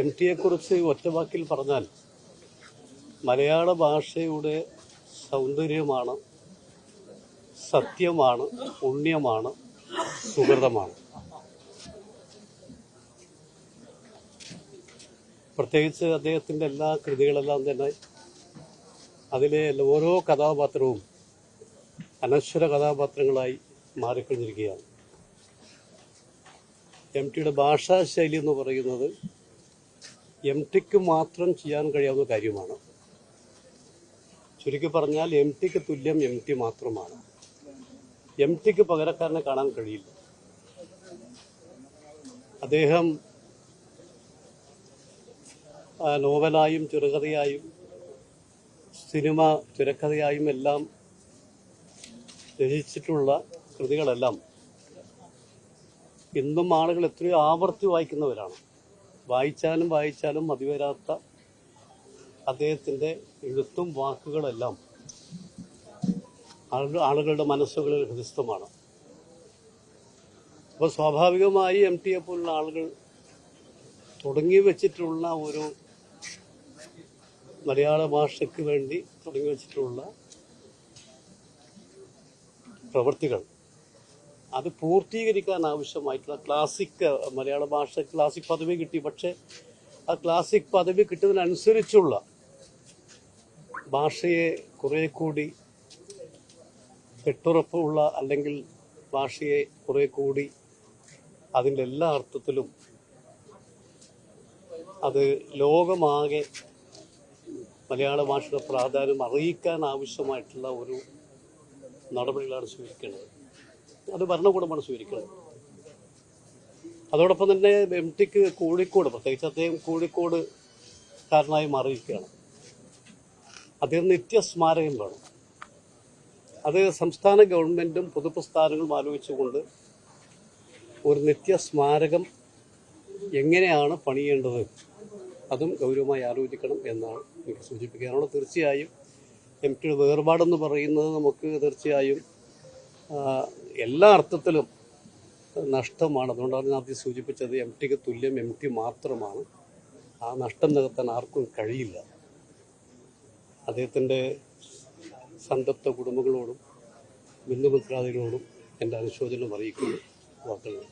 M ഒറ്റ വാക്കിൽ പറഞ്ഞാൽ മലയാള ഭാഷയുടെ സൗന്ദര്യമാണ് സത്യമാണ് പുണ്യമാണ് സുഹൃതമാണ്. പ്രത്യേകിച്ച് അദ്ദേഹത്തിന്റെ എല്ലാ കൃതികളെല്ലാം തന്നെ അതിലെ ഓരോ കഥാപാത്രവും അനശ്വര കഥാപാത്രങ്ങളായി മാറിക്കഴിഞ്ഞിരിക്കുകയാണ്. എം ടിയുടെ ഭാഷാശൈലി എന്ന് പറയുന്നത് എം ടിക്ക് മാത്രം ചെയ്യാൻ കഴിയാവുന്ന കാര്യമാണ്. ചുരുക്കി പറഞ്ഞാൽ എം ടിക്ക് തുല്യം എം ടി മാത്രമാണ്. എം ടിക്ക് പകരക്കാരനെ കാണാൻ കഴിയില്ല. അദ്ദേഹം നോവലായും ചെറുകഥയായും സിനിമ തിരക്കഥയായും എല്ലാം രചിച്ചിട്ടുള്ള കൃതികളെല്ലാം ഇന്നും ആളുകൾ എത്രയോ ആവർത്തി വായിക്കുന്നവരാണ്. വായിച്ചാലും വായിച്ചാലും മതിവരാത്ത അദ്ദേഹത്തിന്റെ എഴുത്തും വാക്കുകളെല്ലാം ആളുകൾ ആളുകളുടെ മനസ്സുകളിൽ ഹൃദയസ്ഥമാണ്. അപ്പോൾ സ്വാഭാവികമായി എം ടിയെ പോലുള്ള ആളുകൾ തുടങ്ങി വെച്ചിട്ടുള്ള ഒരു മലയാള ഭാഷയ്ക്ക് വേണ്ടി തുടങ്ങി വെച്ചിട്ടുള്ള പ്രവൃത്തികൾ അത് പൂർത്തീകരിക്കാൻ ആവശ്യമായിട്ടുള്ള ക്ലാസിക് മലയാള ഭാഷ ക്ലാസിക് പദവി കിട്ടി. പക്ഷേ ആ ക്ലാസിക് പദവി കിട്ടുന്നതിനനുസരിച്ചുള്ള ഭാഷയെ കുറെ കൂടി കെട്ടുറപ്പുള്ള അല്ലെങ്കിൽ ഭാഷയെ കുറെ കൂടി അതിന്റെ എല്ലാ അർത്ഥത്തിലും അത് ലോകമാകെ മലയാള ഭാഷയുടെ പ്രാധാന്യം അറിയിക്കാൻ ആവശ്യമായിട്ടുള്ള ഒരു നടപടികളാണ് സ്വീകരിക്കേണ്ടത്. അത് ഭരണകൂടമാണ് സ്വീകരിക്കുന്നത്. അതോടൊപ്പം തന്നെ എം ടിക്ക് കോഴിക്കോട് പ്രത്യേകിച്ച് അദ്ദേഹം കോഴിക്കോട് കാരനായി മാറിയിരിക്കുകയാണ്. അദ്ദേഹം നിത്യസ്മാരകം വേണം. അത് സംസ്ഥാന ഗവൺമെന്റും പൊതുപ്രസ്ഥാനങ്ങളും ആലോചിച്ചുകൊണ്ട് ഒരു നിത്യസ്മാരകം എങ്ങനെയാണ് പണിയേണ്ടത്? അതും ഗൗരവമായി ആലോചിക്കണം എന്നാണ് എനിക്ക് സൂചിപ്പിക്കാനുള്ളത്. തീർച്ചയായും എം ടിയുടെ വേർപാടെന്ന് പറയുന്നത് നമുക്ക് തീർച്ചയായും എല്ലാ അർത്ഥത്തിലും നഷ്ടമാണ്. അതുകൊണ്ടാണ് ഞാൻ ആദ്യം സൂചിപ്പിച്ചത് എം ടിക്ക് തുല്യം എം ടി മാത്രമാണ്. ആ നഷ്ടം നികത്താൻ ആർക്കും കഴിയില്ല. അദ്ദേഹത്തിന്റെ സന്തപ്ത കുടുംബങ്ങളോടും ബന്ധുമിത്രാദികളോടും എന്റെ അനുശോചനം അറിയിക്കുന്നു. വാർത്തകൾ